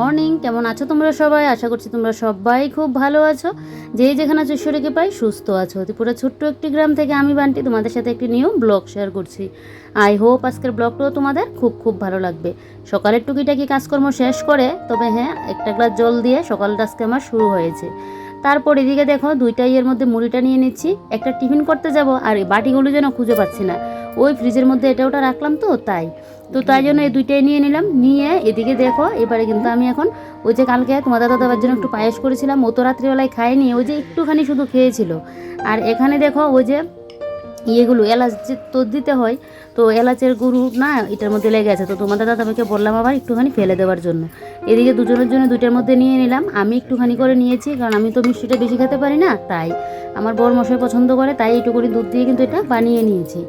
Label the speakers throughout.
Speaker 1: Morning. কেমন আছো তোমরা সবাই? আশা করছি তোমরা সবাই খুব ভালো আছো। যেই যেখানে আছো ঈশ্বরকে পাই, সুস্থ আছো। ত্রিপুরা ছোট্ট একটি গ্রাম থেকে আমি বান্টি, তোমাদের সাথে একটি নিউ ব্লগ শেয়ার করছি। আই হোপ আজকের ব্লগটাও তোমাদের খুব খুব ভালো লাগবে। সকালের টুকিটাকি কাজকর্ম শেষ করে, তবে হ্যাঁ একটা গ্লাস জল দিয়ে সকালটা আজকে আমার শুরু হয়েছে। তারপর এদিকে দেখো, দুইটা ইয়ের মধ্যে মুড়িটা নিয়ে নিচ্ছি। একটা টিফিন করতে যাব, আর বাটিগুলো যেন খুঁজে পাচ্ছি না। ওই ফ্রিজের মধ্যে এটা ওটা রাখলাম তো, তাই। তো তাই জন্য এই দুইটাই নিয়ে নিলাম। নিয়ে এদিকে দেখো, এবারে কিন্তু আমি এখন ওই যে কালকে তোমার দাদা দাদার জন্য একটু পায়েস করেছিলাম, ও তো রাত্রিবেলায় খায়নি, ওই যে একটুখানি শুধু খেয়েছিল। আর এখানে দেখো ওই যে ইয়েগুলো, এলাচ তো দিতে হয়, তো এলাচের গুরু না, এটার মধ্যে লেগে আছে। তো তোমাদের দাদা আমাকে বললাম আবার একটুখানি ফেলে দেওয়ার জন্য। এদিকে দুজনের জন্য দুইটার মধ্যে নিয়ে নিলাম। আমি একটুখানি করে নিয়েছি, কারণ আমি তো মিষ্টিটা বেশি খেতে পারি না, তাই আমার বর মশাই পছন্দ করে, তাই একটু করে দুধ দিয়ে কিন্তু এটা বানিয়ে নিয়েছি।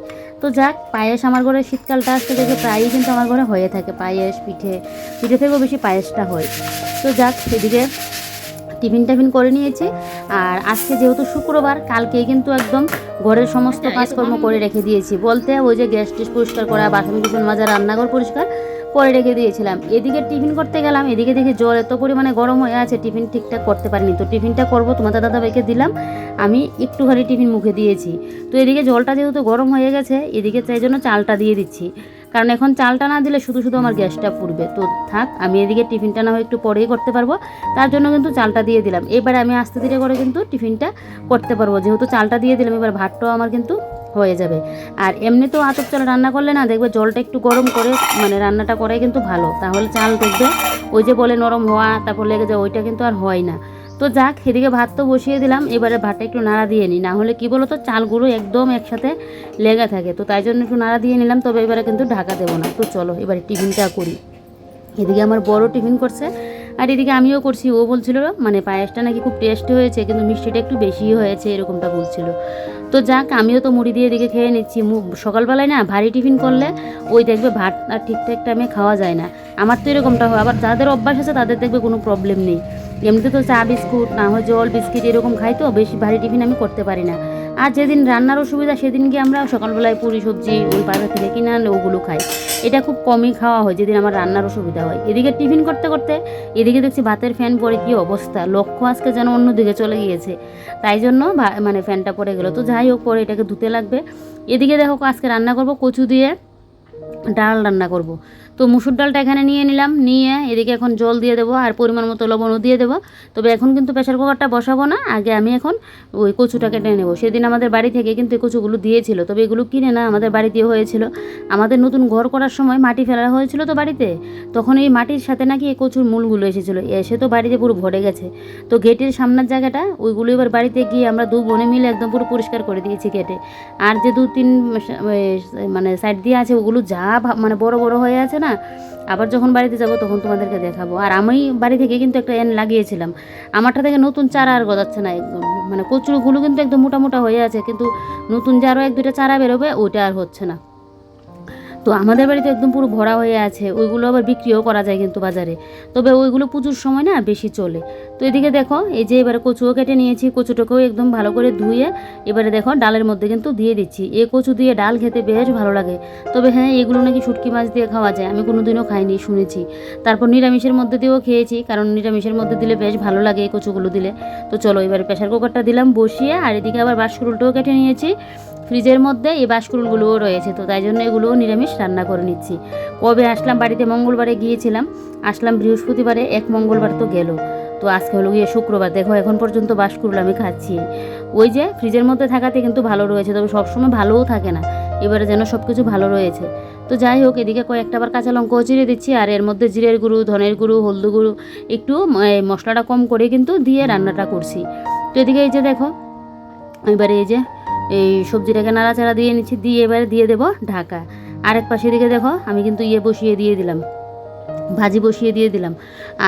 Speaker 1: তো যাক পায়েস আমার ঘরে শীতকালটা আসতে দেখে প্রায়ই কিন্তু আমার ঘরে হয়ে থাকে পায়েস পিঠে পিঠে থেকেও বেশি পায়েসটা হয়। তো যাক সেদিকে টিফিন টাফিন করে নিয়েছি। আর আজকে যেহেতু শুক্রবার কালকে কিন্তু একদম ঘরের সমস্ত কাজকর্ম করে রেখে দিয়েছি। বলতে ওই যে গ্যাস টিস পরিষ্কার করা বাসন কুসন মাজা রান্নাঘর পরিষ্কার করে রেখে দিয়েছিলাম। এদিকে টিফিন করতে গেলাম, এদিকে দেখি জল এত পরিমাণে গরম হয়ে আছে, টিফিন ঠিকঠাক করতে পারিনি। তো টিফিনটা করব, তোমাদের দাদা ভাইকে দিলাম, আমি একটুখানি টিফিন মুখে দিয়েছি। তো এদিকে জলটা যেহেতু গরম হয়ে গেছে, এদিকে তাই জন্য চালটা দিয়ে দিচ্ছি। কারণ এখন চালটা না দিলে শুধু শুধু আমার গ্যাসটা পুড়বে। তো থাক, আমি এদিকে টিফিনটা না হয় একটু পরেই করতে পারব। তার জন্য কিন্তু চালটা দিয়ে দিলাম। এবার আমি আস্তে ধীরে করে কিন্তু টিফিনটা করতে পারব। যেহেতু চালটা দিয়ে দিলাম, এবার ভাতটাও আমার কিন্তু হয়ে যাবে। আর এমনিতেও আতপ চাল রান্না করলে না, দেখবে জলটা একটু গরম করে মানে রান্নাটা করাই কিন্তু ভালো। তাহলে চাল দেখবে ওই যে বলে নরম হওয়া, তারপর লেগে যায় ওইটা কিন্তু আর হয় না। তো যাক, এদিকে ভাত তো বসিয়ে দিলাম, এবারে ভাতটা একটু নাড়া দিয়ে নিই। না হলে কী বলো তো চালগুলো একদম একসাথে লেগে থাকে। তো তাই জন্য একটু নাড়া দিয়ে নিলাম, তবে এবারে কিন্তু ঢাকা দেবো না। তো চলো, এবারে টিফিনটা করি। এদিকে আমার বড় টিফিন করছে, আর এদিকে আমিও করছি। ও বলছিল মানে পায়েসটা নাকি খুব টেস্টি হয়েছে, কিন্তু মিষ্টিটা একটু বেশি হয়েছে, এরকমটা বলছিল। তো যাক, আমিও তো মুড়ি দিয়ে এদিকে খেয়ে নিচ্ছি। সকালবেলায় না ভারী টিফিন করলে ওই দেখবে ভাত আর ঠিকঠাক টাইমে খাওয়া যায় না। আমার তো এরকমটা হয়। আবার যাদের অভ্যাস আছে, তাদের দেখবে কোনো প্রবলেম নেই। এমনিতে তো চা, বিস্কুট, না হয় জল, বিস্কিট এরকম খাই তো, বেশি ভারী টিফিন আমি করতে পারি না। আর যেদিন রান্নার অসুবিধা, সেদিন গিয়ে আমরা সকালবেলায় পুরি, সবজি, ওই বাজার থেকে কিনে আনলে ওগুলো খাই। এটা খুব কমই খাওয়া হয় যেদিন আমার রান্নার অসুবিধা হয়। এদিকে টিফিন করতে করতে, এদিকে দেখছি ভাতের ফ্যান পরে কী অবস্থা? লক্ষ্য আজকে যেন অন্যদিকে চলে গিয়েছে। তাই জন্য মানে ফ্যানটা পড়ে গেলো। তো যাই হোক, পরে এটাকে ধুতে লাগবে। এদিকে দেখো, আজকে রান্না করব কচু দিয়ে, ডাল রান্না করব। তো মুসুর ডালটা এখানে নিয়ে নিলাম, নিয়ে এদিকে এখন জল দিয়ে দেবো আর পরিমাণ মতো লবণও দিয়ে দেবো। তবে এখন কিন্তু প্রেশার কুকারটা বসাবো না, আগে আমি এখন ওই কচুটা কেটে নেব। সেদিন আমাদের বাড়ি থেকে কিন্তু এই কচুগুলো দিয়েছিল, তবে এগুলো কিনে না আমাদের বাড়িতেও হয়েছিল। আমাদের নতুন ঘর করার সময় মাটি ফেলা হয়েছিল তো বাড়িতে, তখন এই মাটির সাথে নাকি এই কচুর মূলগুলো এসেছিল, এসে তো বাড়িতে পুরো ভরে গেছে। তো গেটের সামনের জায়গাটা, ওইগুলো এবার বাড়িতে গিয়ে আমরা দু বোনে মিলে একদম পুরো পরিষ্কার করে দিয়েছি কেটে আর যে দু তিন মানে সাইড দিয়ে আছে, ওগুলো যা মানে বড় বড় হয়ে আছে না? আবার যখন বাড়িতে যাব তখন তোমাদেরকে দেখাবো। আর আমি বাড়ি থেকে কিন্তু একটা এন লাগিয়েছিলাম। আমারটা থেকে নতুন চারা আর গজাচ্ছে না একদম। মানে কচুরগুলো কিন্তু একদম মোটা মোটা হয়ে আছে। কিন্তু নতুন যে আরও এক দুটা চারা বেরোবে, ওইটা আর হচ্ছে না। তো আমাদের বাড়িতে একদম পুরো ভরা হয়ে আছে, ওইগুলো আবার বিক্রিও করা যায় কিন্তু বাজারে। তবে ওইগুলো পুজোর সময় না বেশি চলে। তো এদিকে দেখো, এই যে এবারে কচুও কেটে নিয়েছি, কচুটাকেও একদম ভালো করে ধুয়ে এবারে দেখো ডালের মধ্যে কিন্তু দিয়ে দিচ্ছি। এ কচু দিয়ে ডাল খেতে বেশ ভালো লাগে। তবে হ্যাঁ এগুলো নাকি শুটকি মাছ দিয়ে খাওয়া যায়, আমি কোনোদিনও খাইনি, শুনেছি। তারপর নিরামিষের মধ্যে দিয়েও খেয়েছি, কারণ নিরামিষের মধ্যে দিলে বেশ ভালো লাগে এই কচুগুলো দিলে। তো চলো এবারে প্রেশার কুকারটা দিলাম বসিয়ে, আর এদিকে আবার বাসকুলটাও কেটে নিয়েছি। ফ্রিজের মধ্যে এই বাসকুলগুলোও রয়েছে। তো তাই জন্য এগুলোও নিরামিষ রান্না করে নিচ্ছি। কবে আসলাম বাড়িতে? মঙ্গলবারে গিয়েছিলাম। আসলাম বৃহস্পতিবারে, এক মঙ্গলবার তো গেল। তো আজকে হলো গিয়ে শুক্রবার। দেখো, এখন পর্যন্ত বাসকুল আমি খাচ্ছি। ওই যে ফ্রিজের মধ্যে থাকাতে কিন্তু ভালো রয়েছে, তবে সবসময় ভালোও থাকে না। এবারে যেন সব কিছু ভালো রয়েছে। তো যাই হোক, এদিকে কয়েকটা বার কাঁচা লঙ্কাও চিড়ে দিচ্ছি, আর এর মধ্যে জিরের গুঁড়ো, ধনের গুঁড়ো, হলদু গুঁড়ো, একটু মশলাটা কম করে কিন্তু দিয়ে রান্নাটা করছি। তো এদিকে এই যে দেখো, এবারে এই যে এই সবজিটাকে নাড়াচাড়া দিয়ে নিচ্ছি, দিয়ে এবারে দিয়ে দেবো ঢাকা। আরেক পাশে দিকে দেখো, আমি কিন্তু ইয়ে বসিয়ে দিয়ে দিলাম। ভাজি বসিয়ে দিয়ে দিলাম।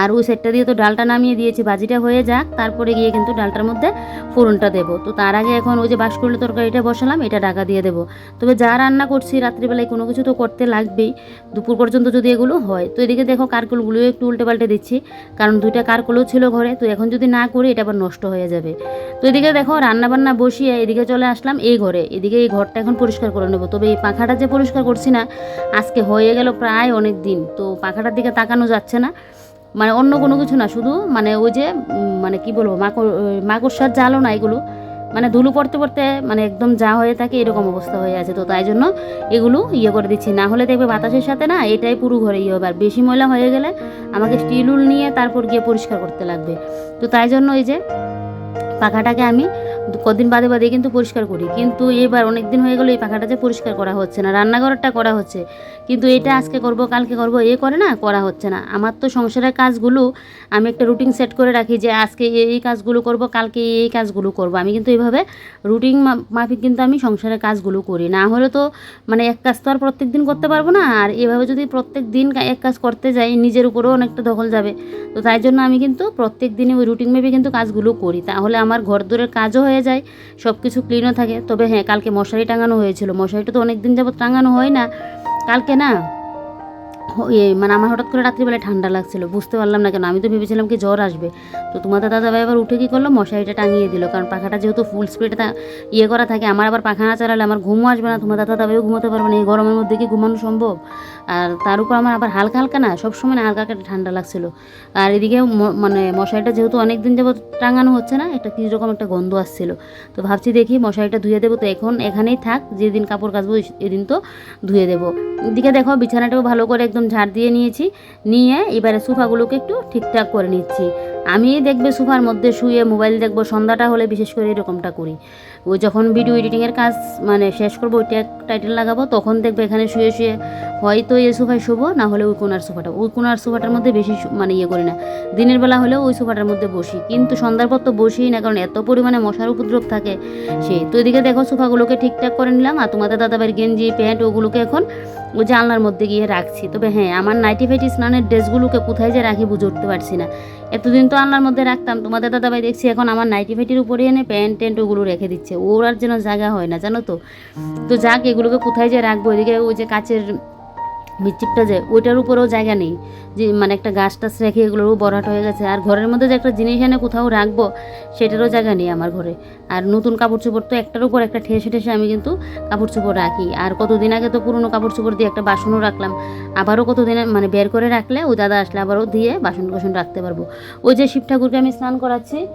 Speaker 1: আর ওই সাইডটা দিয়ে তো ডালটা নামিয়ে দিয়েছি, ভাজিটা হয়ে যাক, তারপরে গিয়ে কিন্তু ডালটার মধ্যে ফোড়নটা দেবো। তো তার আগে এখন ওই যে বাঁশকুড়ি তরকারিটা বসালাম, এটা ঢাকা দিয়ে দেবো। তবে যা রান্না করছি রাত্রিবেলায় কোনো কিছু তো করতে লাগবেই, দুপুর পর্যন্ত যদি এগুলো হয়। তো এদিকে দেখো কারকুলগুলোও একটু উল্টে পাল্টে দিচ্ছি, কারণ দুইটা কারকুলও ছিল ঘরে, তো এখন যদি না করি এটা আবার নষ্ট হয়ে যাবে। তো এদিকে দেখো রান্না বান্না বসিয়ে এদিকে চলে আসলাম এই ঘরে। এদিকে এই ঘরটা এখন পরিষ্কার করে নেব। তবে এই পাখাটা যে পরিষ্কার করছি না, আজকে হয়ে গেল প্রায় অনেক দিন। তো পাখাটার দিকে তাকানো যাচ্ছে না। মানে অন্য কোনো কিছু না, শুধু মানে ওই যে মানে কি বলব, মাকড় মাকড়সার জালও না এগুলো। মানে ধুলো পড়তে পড়তে মানে একদম যা হয়ে থাকে এরকম অবস্থা হয়ে আছে। তো তাই জন্য এগুলো ইয়ে করে দিচ্ছি। না হলে দেখবে বাতাসের সাথে না এটাই পুরো ঘরে ইয়ে হবে। আর বেশি ময়লা হয়ে গেলে আমাকে স্টিল উল নিয়ে তারপর গিয়ে পরিষ্কার করতে লাগবে। তো তাই জন্য এই যে পাখাটাকে আমি কদিন বাদে বাদে কিন্তু পরিষ্কার করি। কিন্তু এবার অনেক দিন হয়ে গেলো, এই পাখাটা যে পরিষ্কার করা হচ্ছে না, রান্নাঘরটা করা হচ্ছে। কিন্তু এটা আজকে করব, কালকে করব, এ করে না, করা হচ্ছে না। আমার তো সংসারের কাজগুলো আমি একটা রুটিন সেট করে রাখি যে আজকে এই কাজগুলো করব, কালকে এই এই কাজগুলো করব। আমি কিন্তু এইভাবে রুটিন মাফিক কিন্তু আমি সংসারের কাজগুলো করি। না হলে তো মানে এক কাজ তো আর প্রত্যেক দিন করতে পারব না, আর এভাবে যদি প্রত্যেক দিন এক কাজ করতে যাই, নিজের উপরেও অনেকটা দখল যাবে। তো তাই জন্য আমি কিন্তু প্রত্যেক দিনই ওই রুটিন মেপে কিন্তু কাজগুলো করি। তাহলে আমার ঘর দূরের কাজও হয়ে যায় সব কিছু ক্লিনও থাকে। তবে হ্যাঁ কালকে মশারি টাঙানো হয়েছিল। মশারিটা তো অনেক দিন যাবত টাঙানো হয় না। কালকে না মানে আমার হঠাৎ করে রাত্রিবেলায় ঠান্ডা লাগছিল, বুঝতে পারলাম না কেন, আমি তো ভেবেছিলাম কি জ্বর আসবে। তো তোমাদের দাদা ভাই আবার উঠে কী করল, মশারিটা টাঙিয়ে দিল, কারণ পাখাটা যেহেতু ফুল স্পিডে ইয়ে করা থাকে, আমার আবার পাখা না চালালে আমার ঘুমও আসবে না তোমার দাদা দাদাভাইও ঘুমাতে পারবে না, এই গরমের মধ্যে কি ঘুমানো সম্ভব? আর তার উপর আমার আবার হালকা হালকা না, সবসময় না হালকা হালকা ঠান্ডা লাগছিল। আর এদিকে মানে মশারিটা যেহেতু অনেক দিন যাবত টাঙানো হচ্ছে না, একটা কীরকম একটা গন্ধ আসছিল। তো ভাবছি দেখি মশারিটা ধুয়ে দেবো, তো এখন এখানেই থাক, যেদিন কাপড় কাচবো এদিন তো ধুয়ে দেবো। এদিকে দেখো, বিছানাটাও ভালো করে একদম ঝাড় দিয়ে নিয়েছি। নিয়ে এবারে সোফাগুলোকে একটু ঠিকঠাক করে নিচ্ছি। আমি দেখবে সোফার মধ্যে শুয়ে মোবাইল দেখব, সন্ধ্যাটা হলে বিশেষ করে এরকমটা করি। ওই যখন ভিডিও এডিটিংয়ের কাজ মানে শেষ করব, ওইটা টাইটেল লাগাবো, তখন দেখবে এখানে শুয়ে শুয়ে হয়তো এই সোফায় শোবো, না হলে ওই কোনার সোফাটা। ওই কোনার সোফাটার মধ্যে বেশি মানে ইয়ে করি না। দিনের বেলা হলেও ওই সোফাটার মধ্যে বসি। কিন্তু সন্ধ্যার পর তো বসিই না, কারণ এত পরিমাণে মশার উপদ্রব থাকে। সে তো এদিকে দেখো সোফাগুলোকে ঠিকঠাক করে নিলাম, আর তোমাদের দাদাবাড়ির গেঞ্জি, প্যান্ট, ওগুলোকে এখন ওই জানলার মধ্যে গিয়ে রাখছি। তবে হ্যাঁ আমার নাইটি ফাইটি স্নানের ড্রেসগুলোকে কোথায় যে রাখি বুঝে উঠতে পারছি না। এতদিন তো আনলার মধ্যে রাখতাম। তোমাদের দাদাভাই দেখছি এখন আমার নাইটি ফাইটির উপরে এনে প্যান্ট ট্যান্ট ওগুলো রেখে দিচ্ছে। ওর আর যেন জায়গা হয় না, জানো তো? তো যাক, এগুলোকে কোথায় যে রাখব? এদিকে ওই যে কাচের বিচিপটা যে, ওইটার উপরেও জায়গা নেই। যে মানে একটা গাছ টাছ রেখে এগুলোরও বরাট হয়ে গেছে। আর ঘরের মধ্যে যে একটা জিনিস এনে কোথাও রাখব, সেটারও জায়গা নেই আমার ঘরে। আর নতুন কাপড় চোপড় তো একটার উপর একটা ঠেসে ঠেসে আমি কিন্তু কাপড় চোপড় রাখি। আর কতদিন আগে তো পুরনো কাপড় চোপড় দিয়ে একটা বাসনও রাখলাম। আবারও কতদিন মানে বের করে রাখলে ওই দাদা আসলে আবারও দিয়ে বাসন কোসন রাখতে পারব। ওই যে শিব ঠাকুরকে আমি স্নান করাচ্ছি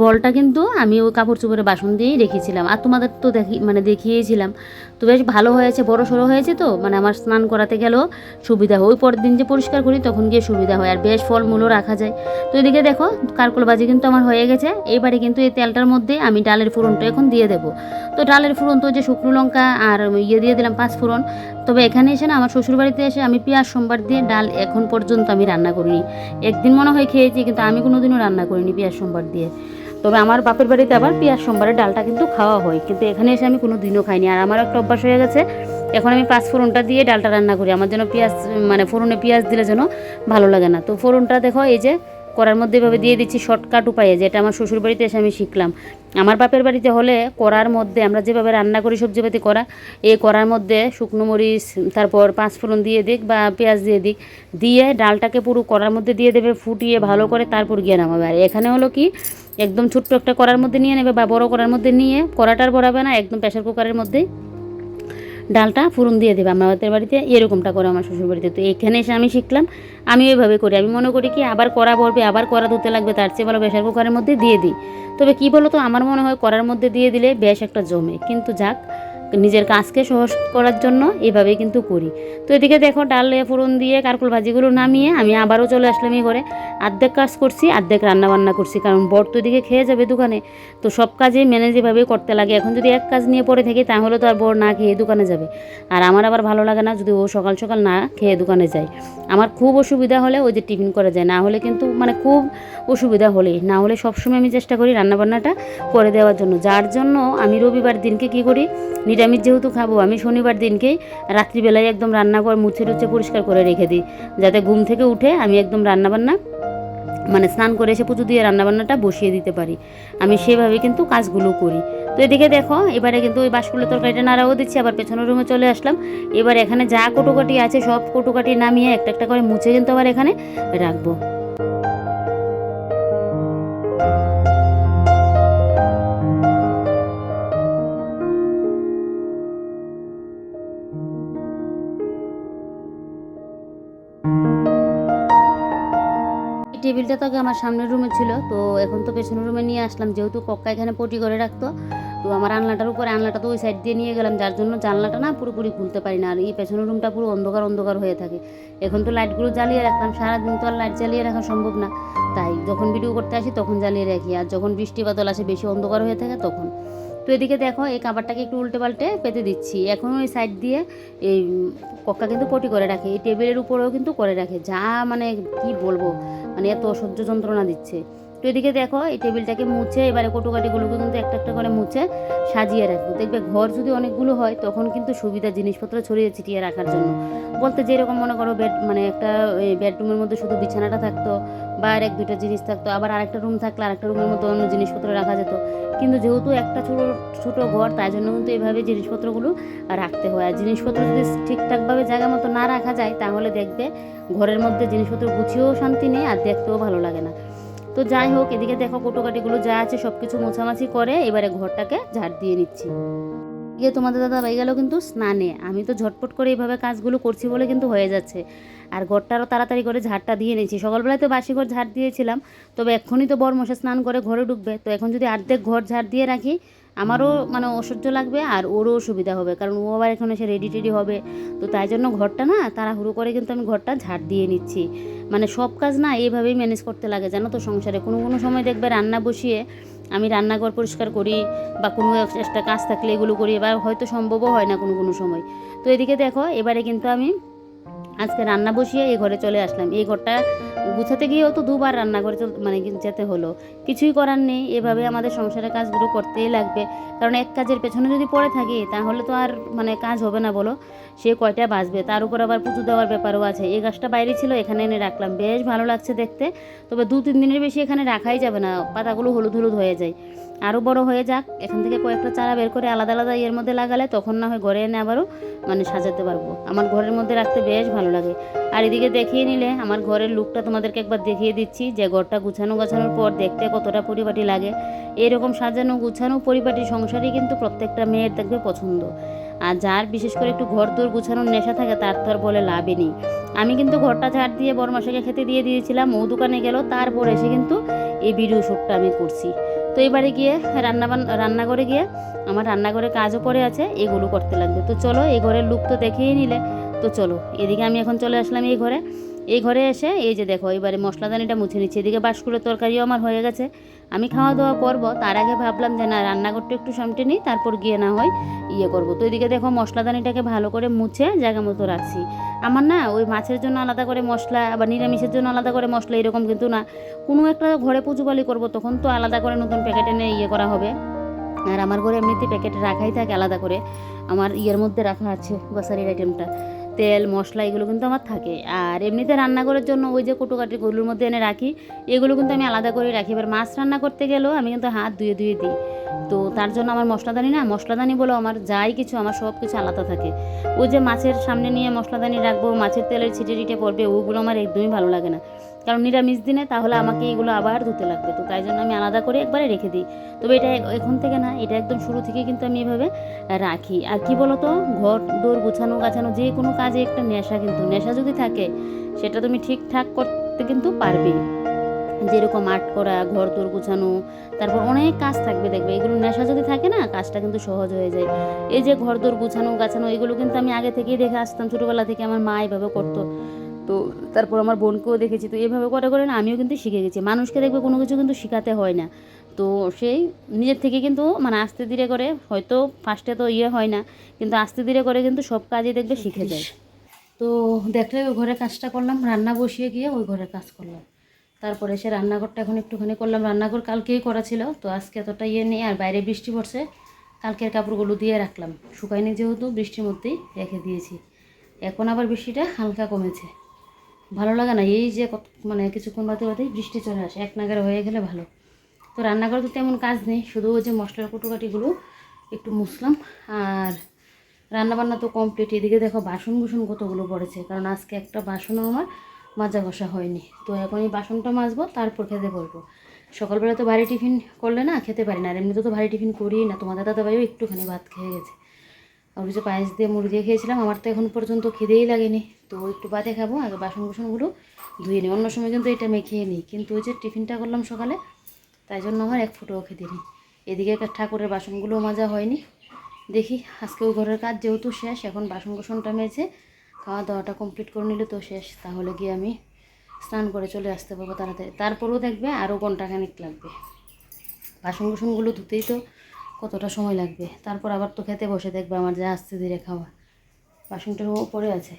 Speaker 1: বলটা কিন্তু আমি ওই কাপড় চোপড়ে বাসন দিয়েই রেখেছিলাম। আর তোমাদের তো দেখি মানে দেখিয়েছিলাম। তো বেশ ভালো হয়েছে, বড় সড়ো হয়েছে তো। মানে আমার স্নান করাতে গেলেও সুবিধা হয়। ওই পরের দিন যে পরিষ্কার করি, তখন গিয়ে সুবিধা হয়। আর বেশ ফলমূলও রাখা যায়। তো এদিকে দেখো, কারকল বাজি কিন্তু আমার হয়ে গেছে। এইবারে কিন্তু এই তেলটার মধ্যে আমি ডালের ফোড়নটা এখন দিয়ে দেবো। তো ডালের ফোড়ন তো যে শুকনো লঙ্কা আর ইয়ে দিয়ে দিলাম পাঁচ ফোড়ন। তবে এখানে এসে না আমার শ্বশুরবাড়িতে এসে আমি পেঁয়াজ, সোমবার দিয়ে ডাল এখন পর্যন্ত আমি রান্না করিনি। একদিন মনে হয় খেয়েছি, কিন্তু আমি কোনোদিনও রান্না করিনি পেঁয়াজ, সোমবার দিয়ে। তবে আমার বাপের বাড়িতে আবার পেঁয়াজ সোমবারের ডালটা কিন্তু খাওয়া হয়, কিন্তু এখানে এসে আমি কোনো দিনও খাইনি। আর আমার একটা অভ্যাস হয়ে গেছে, এখন আমি পাঁচ ফোড়নটা দিয়ে ডালটা রান্না করি। আমার যেন পেঁয়াজ মানে ফোড়নে পেঁয়াজ দিলে যেন ভালো লাগে না। তো ফোড়নটা দেখো, এই যে কড়ার মধ্যে এভাবে দিয়ে দিচ্ছি শর্টকাট উপায়ে, যেটা আমার শ্বশুর বাড়িতে এসে আমি শিখলাম। আমার বাপের বাড়িতে হলে কড়ার মধ্যে আমরা যেভাবে রান্না করি সবজিপাতি করা, এই কড়ার মধ্যে শুকনো মরিচ, তারপর পাঁচ ফোড়ন দিয়ে দিক বা পেঁয়াজ দিয়ে দিক, দিয়ে ডালটাকে পুরো কড়ার মধ্যে দিয়ে দেবে, ফুটিয়ে ভালো করে তারপর গিয়ে নামাবে। আর এখানে হলো কি একদম ছোট্ট একটা করার মধ্যে নিয়ে নেবে বা বড় করার মধ্যে নিয়ে কড়াটার বড়াবে না, একদম প্রেশার কুকারের মধ্যে ডালটা ফুরন দিয়ে দেবে। আমাদের বাড়িতে এরকমটা করে আমার শ্বশুর বাড়িতে। তো এখানে এসে আমি শিখলাম, আমি ওইভাবে করি। আমি মনে করি কি, আবার করা পড়বে আবার করা ধুতে লাগবে, তার চেয়ে ভালো প্রেশার কুকারের মধ্যে দিয়ে দিই। তবে কি বলো তো আমার মনে হয় করার মধ্যে দিয়ে দিলে বেশ একটা জমে। কিন্তু যাক নিজের কাজকে সহজ করার জন্য এভাবে কিন্তু করি। তো এদিকে দেখো ডাল ফোড়ন দিয়ে কারকুল ভাজিগুলো নামিয়ে আমি আবারও চলে আসলাম এই ঘরে। আর্ধেক কাজ করছি, আর্ধেক রান্না বান্না করছি, কারণ বর তো এদিকে খেয়ে যাবে দোকানে। তো সব কাজে ম্যানেজ এভাবেই করতে লাগে। এখন যদি এক কাজ নিয়ে পড়ে থাকি, তাহলে তো আর বর না খেয়ে দোকানে যাবে। আর আমার আবার ভালো লাগে না যদি ও সকাল সকাল না খেয়ে দোকানে যায়। আমার খুব অসুবিধা হলে ওই যে টিফিন করা যায়, না হলে কিন্তু মানে খুব অসুবিধা হলে না হলে সবসময় আমি চেষ্টা করি রান্নাবান্নাটা করে দেওয়ার জন্য। যার জন্য আমি রবিবার দিনকে কি করি, নিরামিষ যেহেতু খাব, আমি শনিবার দিনকেই রাত্রিবেলায় একদম রান্না করে মুছে টুচ্ছে পরিষ্কার করে রেখে দিই। যাতে ঘুম থেকে উঠে আমি একদম রান্নাবান্না মানে স্নান করে এসে পুজো দিয়ে রান্নাবান্নাটা বসিয়ে দিতে পারি। আমি সেভাবে কিন্তু কাজগুলো করি। তো এদিকে দেখো, এবারে কিন্তু ওই বাসগুলো তরকারিটা নাড়াও দিচ্ছি, আবার পেছনের রুমে চলে আসলাম। এবার এখানে যা কটুকাটি আছে, সব কটুকাটি নামিয়ে একটা একটা করে মুছে কিন্তু আবার এখানে রাখব। টেবিলটা তো আগে আমার সামনের রুমে ছিল, তো এখন তো পেছনের রুমে নিয়ে আসলাম, যেহেতু কক্কা এখানে পটি করে রাখতো তো আমার আনলাটার উপরে আনলাটা তো ওই সাইড দিয়ে নিয়ে গেলাম, যার জন্য জানলাটা না পুরোপুরি খুলতে পারি না। আর এই পেছনের রুমটা পুরো অন্ধকার অন্ধকার হয়ে থাকে। এখন তো লাইটগুলো জ্বালিয়ে রাখতাম, সারাদিন তো আর লাইট জ্বালিয়ে রাখা সম্ভব না। তাই যখন ভিডিও করতে আসি তখন জ্বালিয়ে রাখি, আর যখন বৃষ্টি বাদল আসে, বেশি অন্ধকার হয়ে থাকে তখন। তো এদিকে দেখো, এই কাবারটাকে একটু উল্টে পাল্টে পেতে দিচ্ছি। এখন ওই সাইড দিয়ে এই কক্কা কিন্তু পটি করে রাখে, এই টেবিলের উপরেও কিন্তু করে রাখে। যা মানে কি বলব মানে এত অসহ্য যন্ত্রণা দিচ্ছে। তো এদিকে দেখো, এই টেবিলটাকে মুছে এবারে কটুকাটিগুলোকে কিন্তু একটা একটা করে মুছে সাজিয়ে রাখব। দেখবে ঘর যদি অনেকগুলো হয়, তখন কিন্তু সুবিধা জিনিসপত্র ছড়িয়ে ছিটিয়ে রাখার জন্য। বলতে যেরকম মনে করো বেড মানে একটা বেডরুমের মধ্যে শুধু বিছানাটা থাকতো বা আর এক দুটো জিনিস থাকতো, আবার আরেকটা রুম থাকলে আরেকটা রুমের মতো অন্য জিনিসপত্র রাখা যেত। কিন্তু যেহেতু একটা ছোটো ছোটো ঘর, তাই জন্য কিন্তু এভাবে জিনিসপত্রগুলো রাখতে হয়। আর জিনিসপত্র যদি ঠিকঠাকভাবে জায়গা মতো না রাখা যায়, তাহলে দেখবে ঘরের মধ্যে জিনিসপত্র গুছিয়েও শান্তি নেই আর দেখতেও ভালো লাগে না। তো যাই হোক, এদিকে দেখো কোটোকাটিগুলো যা আছে সব কিছু মোছামাছি করে এবারে ঘরটাকে ঝাড় দিয়ে নিচ্ছি। গিয়ে তোমাদের দাদা ভাই গেল কিন্তু স্নানে। আমি তো ঝটপট করে এইভাবে কাজগুলো করছি বলে কিন্তু হয়ে যাচ্ছে। আর ঘরটারও তাড়াতাড়ি করে ঝাড়টা দিয়ে নিয়েছি সকালবেলায় তো বাসি ঘর ঝাড় দিয়েছিলাম, তবে এক্ষুনি তো বর মশা স্নান করে ঘরে ঢুকবে। তো এখন যদি অর্ধেক ঘর ঝাড় দিয়ে রাখি, আমারও মানে অসহ্য লাগবে আর ওরও সুবিধা হবে। কারণ ও আবার এখন এসে রেডি টেডি হবে। তো তাই জন্য ঘরটা না তাড়াহুড়ো করে কিন্তু আমি ঘরটা ঝাড় দিয়ে নিচ্ছি। মানে সব কাজ না এইভাবেই ম্যানেজ করতে লাগে। জানো তো সংসারে কোনো কোনো সময় দেখবে রান্না বসিয়ে আমি রান্নাঘর পরিষ্কার করি বা কোনো একটা কাজ থাকলে এগুলো করি, এবার হয়তো সম্ভবও হয় না কোনো কোনো সময়। তো এদিকে দেখো, এবারে কিন্তু আমি আজকে রান্না বসিয়ে এই ঘরে চলে আসলাম। এই ঘরটা গুছাতে গিয়েও তো দুবার রান্না করে মানে যেতে হলো। কিছুই করার নেই। এভাবে আমাদের সংসারের কাজগুলো করতেই লাগবে। কারণ এক কাজের পেছনে যদি পড়ে থাকি তাহলে তো আর মানে কাজ হবে না বলো। সে কয়টা বাঁচবে? তার উপর আবার পুজো দেওয়ার ব্যাপারও আছে। এই গাছটা বাইরে ছিল এখানে এনে রাখলাম। বেশ ভালো লাগছে দেখতে। তবে দু তিন দিনের বেশি এখানে রাখাই যাবে না। পাতাগুলো হলুদ হলুদ হয়ে যায়। আরও বড় হয়ে যাক। এখান থেকে কয়েকটা চারা বের করে আলাদা আলাদা ইয়ের মধ্যে লাগালে তখন না হয় ঘরে এনে আবারও মানে সাজাতে পারব। আমার ঘরের মধ্যে রাখতে বেশ ভালো লাগে। আর এদিকে দেখিয়ে নিলে আমার ঘরের লুকটা তোমাদেরকে একবার দেখিয়ে দিচ্ছি যে ঘরটা গুছানো গাছানোর পর দেখতে কতটা পরিপাটি লাগে। এরকম সাজানো গুছানো পরিপাটি সংসারই কিন্তু প্রত্যেকটা মেয়ের দেখবে পছন্দ। আর যার বিশেষ করে একটু ঘর দৌড় গুছানোর নেশা থাকে তার তো আর বলে লাভই নেই। আমি কিন্তু ঘরটা ঝাড় দিয়ে বরমাসাকে খেতে দিয়ে দিয়েছিলাম, ও দোকানে গেল, তারপর এসে কিন্তু এই ভিডিও শ্যুটটা আমি করছি। তো এবারে গিয়ে রান্না রান্নাঘরে গিয়ে আমার রান্নাঘরে কাজও পড়ে আছে, এগুলো করতে লাগবে। তো চলো, এই ঘরের লুক তো দেখিয়ে নিলে। তো চলো, এদিকে আমি এখন চলে আসলাম এই ঘরে। এই ঘরে এসে, এই যে দেখো, এবারে মশলাদানিটা মুছে নিচ্ছি। এদিকে বাসকুলের তরকারিও আমার হয়ে গেছে। আমি খাওয়া দাওয়া করব, তার আগে ভাবলাম যে না, রান্নাঘরটা একটু সামটে নিই, তারপর গিয়ে না হয় ইয়ে করব। তো এদিকে দেখো মশলাদানিটাকে ভালো করে মুছে জায়গা মতো রাখছি। আমার না ওই মাছের জন্য আলাদা করে মশলা বা নিরামিষের জন্য আলাদা করে মশলা এরকম কিন্তু না। কোনো একটা ঘরে পুজোপালি করব তখন তো আলাদা করে নতুন প্যাকেট এনে ইয়ে করা হবে। আর আমার ঘরে এমনিতে প্যাকেট রাখাই থাকে আলাদা করে। আমার ইয়ের মধ্যে রাখা আছে গ্রসারির আইটেমটা তেল, মশলা এগুলো কিন্তু আমার থাকে। আর এমনিতে রান্না করার জন্য ওই যে কোটোকাটিগুলোর মধ্যে এনে রাখি, এগুলো কিন্তু আমি আলাদা করে রাখি। এবার মাছ রান্না করতে গেলেও আমি কিন্তু হাত ধুয়ে ধুয়ে দিই। তো তার জন্য আমার মশলাদানি না, মশলাদানি বলো আমার যাই কিছু, আমার সব কিছু আলাদা থাকে। ওই যে মাছের সামনে নিয়ে মশলাদানি রাখব, মাছের তেলের ছিটে টিটে পড়বে, ওগুলো আমার একদমই ভালো লাগে না। কারণ নিরামিষ দিনে তাহলে আমাকে এগুলো আবার ধুতে লাগবে। তো তাই জন্য আমি আলাদা করে একবারে রেখে দিই। তবে এটা এখন থেকে না, এটা একদম শুরু থেকে কিন্তু আমি এভাবে রাখি। আর কি বলতো? ঘর দৌড় গুছানো গাছানো যে কোনো কাজে একটা নেশা কিন্তু, নেশা যদি থাকে, সেটা তুমি ঠিকঠাক করতে কিন্তু পারবে। যেরকম আর্ট করা, ঘর দৌড় গুছানো, তারপর অনেক কাজ থাকবে দেখবে। এগুলো নেশা যদি থাকে না, কাজটা কিন্তু সহজ হয়ে যায়। এই যে ঘর দৌড় গুছানো, গাছানো, এগুলো কিন্তু আমি আগে থেকেই দেখে আসতাম। ছোটোবেলা থেকে আমার মা এভাবে করতো। তো তারপর আমার বোনকেও দেখেছি। তো এভাবে করে করে না আমিও কিন্তু শিখে গেছি। মানুষকে দেখবে কোনো কিছু কিন্তু শেখাতে হয় না। তো সেই নিজের থেকে কিন্তু মানে আস্তে ধীরে করে হয়তো ফার্স্টে তো ইয়ে হয় না কিন্তু আস্তে ধীরে করে কিন্তু সব কাজই দেখবে শিখে যায়। তো দেখলে ওই ঘরে কাজটা করলাম রান্না বসিয়ে গিয়ে ওই ঘরের কাজ করলাম। তারপরে সে রান্নাঘরটা এখন একটুখানি করলাম। রান্নাঘর কালকেই করা ছিল তো আজকে এতটা ইয়ে নেই আর বাইরে বৃষ্টি পড়ছে। কালকের কাপড়গুলো দিয়ে রাখলাম। শুকায়নি যেহেতু বৃষ্টির মধ্যেই রেখে দিয়েছি। এখন আবার বৃষ্টিটা হালকা কমেছে। ভালো লাগে না, এই যে মানে কিছুক্ষণ বাদে বাদেই বৃষ্টি চলে আসে, এক নাগারে হয়ে গেলে ভালো। তো রান্নাঘরে তো তেমন কাজ নেই, শুধু ওই যে মশলার কুটোকাটিগুলো একটু মুছলাম, আর রান্নাবান্না তো কমপ্লিট এদিকে দেখো বাসন বুসন কতগুলো পড়েছে, কারণ আজকে একটা বাসনও আমার মাজা ঘষা হয়নি। তো এখন এই বাসনটা মাজবো, তারপর খেতে বলব সকালবেলা তো ভারী টিফিন করলে না খেতে পারি না, আর এমনিতে তো ভারী টিফিন করি না। তোমাদের দাদা ভাইও একটুখানি ভাত খেয়ে গেছে। আর যে পায়েস দিয়ে মুরগি খেয়েছিলাম, আমার তো এখন পর্যন্ত খিদেই লাগেনি। তো একটু বাদে খাব, আগে বাসন কুসনগুলো ধুয়ে নিই। অন্য সময় কিন্তু এটা মেখে নিই। কিন্তু ওই যে টিফিনটা করলাম সকালে, তাই জন্য আমার এক ফুটো খেতে নিই। এদিকে ঠাকুরের বাসনগুলোও মাজা হয়নি। দেখি আজকেও ঘরের কাজ যেহেতু শেষ, এখন বাসন কোসনটা মেজে খাওয়া দাওয়াটা কমপ্লিট করে নিলে তো শেষ। তাহলে গিয়ে আমি স্নান করে চলে আসতে পারব তাড়াতাড়ি। তারপরেও দেখবে আরও ঘন্টাখানিক লাগবে। বাসন কুসনগুলো ধুতেই তো কতটা সময় লাগবে? তারপর আবার তো খেতে বসে দেখবে আমার যা আসতে ধীরে খাওয়া। বাসনটাও পড়ে আছে।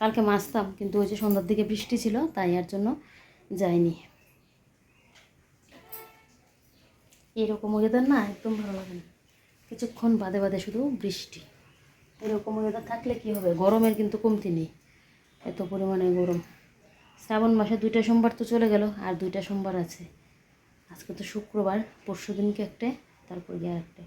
Speaker 1: কালকে মাছতাম, কিন্তু ওই যে সন্ধ্যার দিকে বৃষ্টি ছিল, তাই আর জন্য যাইনি। এরকম ওয়েদার না একদম ভালো লাগে না। কিছুক্ষণ বাদে বাদে শুধু বৃষ্টি। এরকম ওয়েদার থাকলে কি হবে? গরমের কিন্তু কমতি নেই। এত পরিমাণে গরম। শ্রাবণ মাসে দুইটা সোমবার তো চলে গেল, আর দুইটা সোমবার আছে। আজকে তো শুক্রবার পরশু দিনকে একটা তারপর গিয়ে একটা।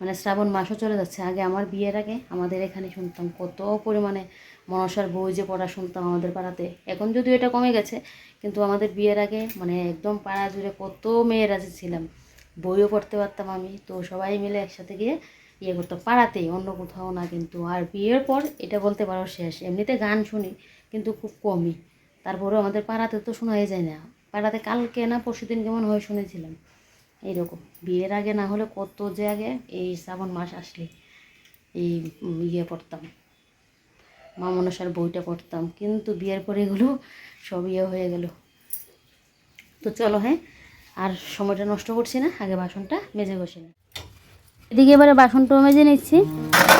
Speaker 1: মানে শ্রাবণ মাসও চলে যাচ্ছে। আগে আমার বিয়ের আগে আমাদের এখানে শুনতাম, কত পরিমাণে মনসার বই যে পড়া শুনতাম আমাদের পাড়াতে। এখন যদিও এটা কমে গেছে, কিন্তু আমাদের বিয়ের আগে মানে একদম পাড়া জুড়ে কত মেয়েরা যে ছিলাম। বইও পড়তে পারতাম আমি, তো সবাই মিলে একসাথে গিয়ে ইয়ে করতাম। পাড়াতেই, অন্য কোথাও না কিন্তু। আর বিয়ের পর এটা বলতে পারো শেষ। এমনিতে গান শুনি, কিন্তু খুব কমই। তারপরেও আমাদের পাড়াতে তো শোনাই যায় না। পাড়াতে কালকে না পরশু দিন কেমন হয় শুনেছিলাম। এইরকম। বিয়ের আগে না হলে কত যে আগে এই শ্রাবণ মাস আসলে এই ইয়ে পড়তাম মা মনসার বইটা পড়তাম। কিন্তু বিয়ের পরে এগুলো সব ইয়ে হয়ে গেল। তো চলো হ্যাঁ আর সময়টা নষ্ট করছি না, আগে বাসনটা মেজে বসে এদিকে এবারে বাসনটাও মেজে নিচ্ছি।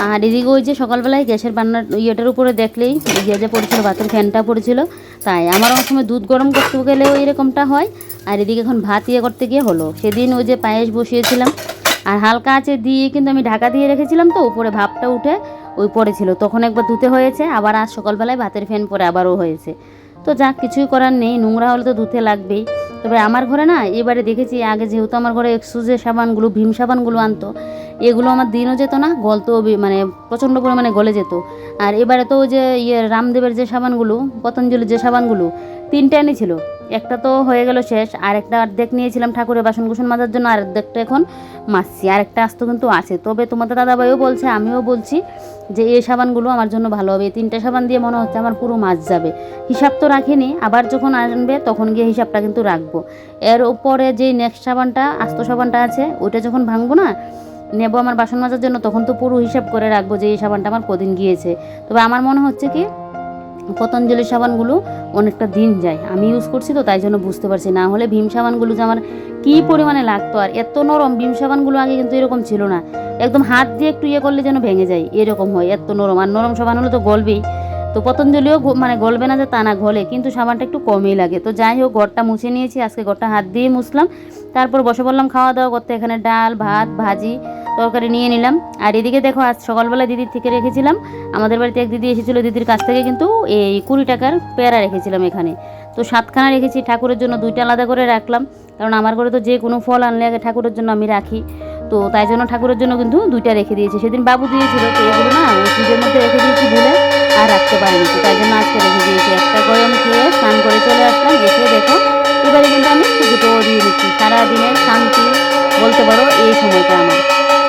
Speaker 1: আর এদিকে ওই যে সকালবেলায় গ্যাসের বান্নার ইয়েটার উপরে দেখলেই ইয়ে যে পড়েছিল ভাতের ফ্যানটা পড়েছিল, তাই আমার অনেক সময় দুধ গরম করতে গেলেও এরকমটা হয়। আর এদিকে এখন ভাত ইয়ে করতে গিয়ে হলো। সেদিন ওই যে পায়েস বসিয়েছিলাম। আর হালকা আছে দিয়ে কিন্তু আমি ঢাকা দিয়ে রেখেছিলাম তো, উপরে ভাপটা উঠে ওই পড়েছিল। তখন একবার ধুতে হয়েছে, আবার আজ সকালবেলায় ভাতের ফ্যান পরে আবারও হয়েছে। তো যাক, কিছুই করার নেই, নোংরা হলে তো ধুতে লাগবেই। তবে আমার ঘরে না, এবারে দেখেছি আগে যেহেতু আমার ঘরে এক্সুজের সাবানগুলো, ভীম সাবানগুলো আনতো, এগুলো আমার দিনও যেত না গলতো মানে প্রচণ্ড পরিমাণে গলে যেত। আর এবারে তো যে ইয়ে রামদেবের যে সাবানগুলো, পতঞ্জলির যে সাবানগুলো, তিনটে এনেছিল একটা তো হয়ে গেল শেষ আর একটা অর্ধেক নিয়েছিলাম ঠাকুরের বাসন কুসন মাজার জন্য, আর অর্ধেকটা এখন মাসছি আর একটা আস্ত কিন্তু আছে। তবে তোমাদের দাদাভাইও বলছে, আমিও বলছি যে এই সাবানগুলো আমার জন্য ভালো হবে। এই তিনটে সাবান দিয়ে মনে হচ্ছে আমার পুরো মাছ যাবে। হিসাব তো রাখিনি, আবার যখন আসবে তখন গিয়ে হিসাবটা কিন্তু রাখব। এর উপরে যে নেক্সট সাবানটা, আস্ত সাবানটা আছে, ওইটা যখন ভাঙবো না, নেব আমার বাসন মাজার জন্য, তখন তো পুরো হিসাব করে রাখব যে এই সাবানটা আমার কদিন গিয়েছে। তবে আমার মনে হচ্ছে কি পতঞ্জলি সাবানগুলো অনেকটা দিন যায়। আমি ইউজ করছি তো, তাই জন্য বুঝতে পারছি। না হলে ভীম সাবানগুলো যে আমার কী পরিমাণে লাগতো আর এত নরম, ভীম সাবানগুলো আগে কিন্তু এরকম ছিল না। একদম হাত দিয়ে একটু ইয়ে করলে যেন ভেঙে যায়, এরকম হয়, এত নরম। আর নরম সাবান হলে তো গলবেই। তো পতঞ্জলিও মানে গলবে না যে তা না গলে, কিন্তু সাবানটা একটু কমই লাগে। তো যাই হোক, ঘরটা মুছে নিয়েছি, আজকে ঘরটা হাত দিয়ে মুছলাম। তারপর বসে বললাম খাওয়া দাওয়া করতে। এখানে ডাল, ভাত, ভাজি তরকারি নিয়ে নিলাম। আর এদিকে দেখো, আজ সকালবেলা দিদির থেকে রেখেছিলাম। আমাদের বাড়িতে এক দিদি এসেছিল দিদির কাছ থেকে কিন্তু এই কুড়ি টাকার পেয়ারা রেখেছিলাম এখানে। তো সাতখানা রেখেছি, ঠাকুরের জন্য দুইটা আলাদা করে রাখলাম। কারণ আমার ঘরে তো যে কোনো ফল আনলে আগে ঠাকুরের জন্য আমি রাখি। তো তাই জন্য ঠাকুরের জন্য কিন্তু দুইটা রেখে দিয়েছি। সেদিন বাবু দিয়েছিল, তো এগুলো না ওই ফ্রিজের মধ্যে রেখে দিয়েছি ভুলে আর রাখতে পারিনি। তো তাই জন্য আজকে রেখে দিয়েছি। একটা গরম খেয়ে স্নান করে চলে আসলাম। এসে দেখো, এবারে কিন্তু আমি পুজোটাও দিয়ে দিচ্ছি। সারাদিনের শান্তি বলতে পারো এই সময়টা আমার।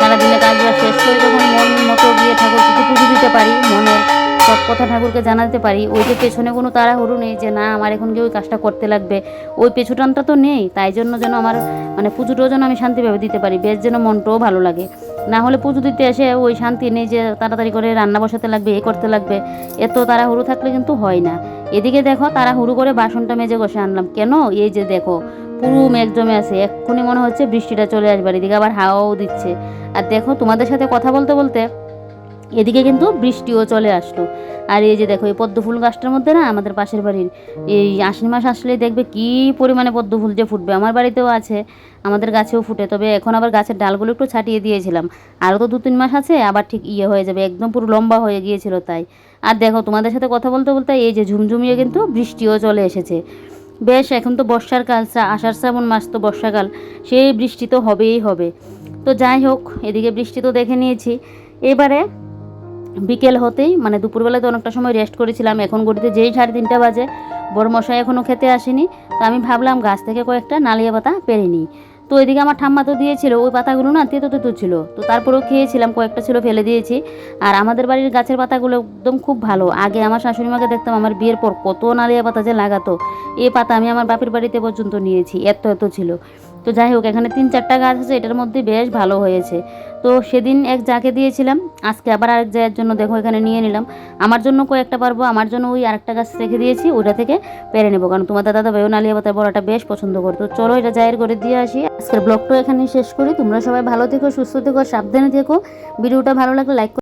Speaker 1: সারাদিনে কাজগুলো শেষ করে যখন মন মতো গিয়ে ঠাকুরকে পুজো দিতে পারি মনের সব কথা ঠাকুরকে জানাতে পারি, ওই যে পেছনে কোনো তাড়াহুড়ো নেই যে না, আমার এখন গিয়ে ওই কাজটা করতে লাগবে। ওই পেছুটানটা তো নেই, তাই জন্য যেন আমার মানে পুজোটাও যেন আমি শান্তিভাবে দিতে পারি, বেশ যেন মনটাও ভালো লাগে। না হলে পুজো দিতে এসে ওই শান্তি নেই যে তাড়াতাড়ি করে রান্না বসাতে লাগবে, এ করতে লাগবে, এত তাড়াহুড়ো থাকলে কিন্তু হয় না। এদিকে দেখো তাড়াহুড়ো করে বাসনটা মেজে বসে আনলাম, কেন? এই যে দেখো পুরো মেঘ জমে আছে, এক্ষুনি মনে হচ্ছে বৃষ্টিটা চলে আসবে, আর এদিকে আবার হাওয়াও দিচ্ছে। আর দেখো তোমাদের সাথে কথা বলতে বলতে এদিকে কিন্তু বৃষ্টিও চলে আসলো। আর এই যে দেখো, এই পদ্ম ফুল গাছটার মধ্যে না আমাদের পাশের বাড়ির এই আশ্বিন মাস আসলেই দেখবে কি পরিমাণে পদ্ম ফুল যে ফুটবে। আমার বাড়িতেও আছে, আমাদের গাছেও ফুটে। তবে এখন আবার গাছের ডালগুলো একটু ছাটিয়ে দিয়েছিলাম। আরও তো দু তিন মাস আছে, আবার ঠিক ইয়ে হয়ে যাবে, একদম পুরো লম্বা হয়ে গিয়েছিল তাই। আর দেখো, তোমাদের সাথে কথা বলতে বলতে এই যে ঝুমঝুমিয়ে কিন্তু বৃষ্টিও চলে এসেছে। বেশ, এখন তো বর্ষার কাল আষাঢ় শ্রাবণ মাস তো বর্ষাকাল, সেই বৃষ্টি তো হবেই হবে। তো যাই হোক, এদিকে বৃষ্টি তো দেখে নিয়েছি। এবারে বিকেল হতেই মানে দুপুরবেলায় তো অনেকটা সময় রেস্ট করেছিলাম, এখন ঘড়িতে যেই সাড়ে তিনটা বাজে বড় মশাই এখনও খেতে আসেনি, তো আমি ভাবলাম গাছ থেকে কয়েকটা নালিয়া পাতা পেরে নিই। তো এদিকে আমার ঠাম্মা তো দিয়েছিল, ওই পাতাগুলো না তেতো তেতো ছিল, তো তারপরেও খেয়েছিলাম, কয়েকটা ছিল ফেলে দিয়েছি। আর আমাদের বাড়ির গাছের পাতাগুলো একদম খুব ভালো, আগে আমার শাশুড়ি মাকে দেখতাম আমার বিয়ের পর কত নালিয়া পাতা যে লাগাতো এই পাতা আমি আমার বাপের বাড়িতে পর্যন্ত নিয়েছি, এত এত ছিল। তো যাই হোক, এখানে তিন চারটা গাছ আছে, এটার মধ্যে বেশ ভালো হয়েছে। তো সেদিন এক যাকে দিয়েছিলাম, আজকে আবার আরেক জায়ের জন্য দেখো এখানে নিয়ে নিলাম। আমার জন্য কয়েকটা পারব, আমার জন্য ওই আরেকটা গাছ রেখে দিয়েছি, ওটা থেকে পেরে নেব, কারণ তোমার দাদা দাদা ভাইও নালিয়া পাতার বড়াটা বেশ পছন্দ করতো। চলো এটা জায়ের করে দিয়ে আসি। আজকের ব্লগটা এখানে শেষ করি। তোমরা সবাই ভালো থেকো, সুস্থ থেকো, সাবধানে থেকো। ভিডিওটা ভালো লাগলে লাইক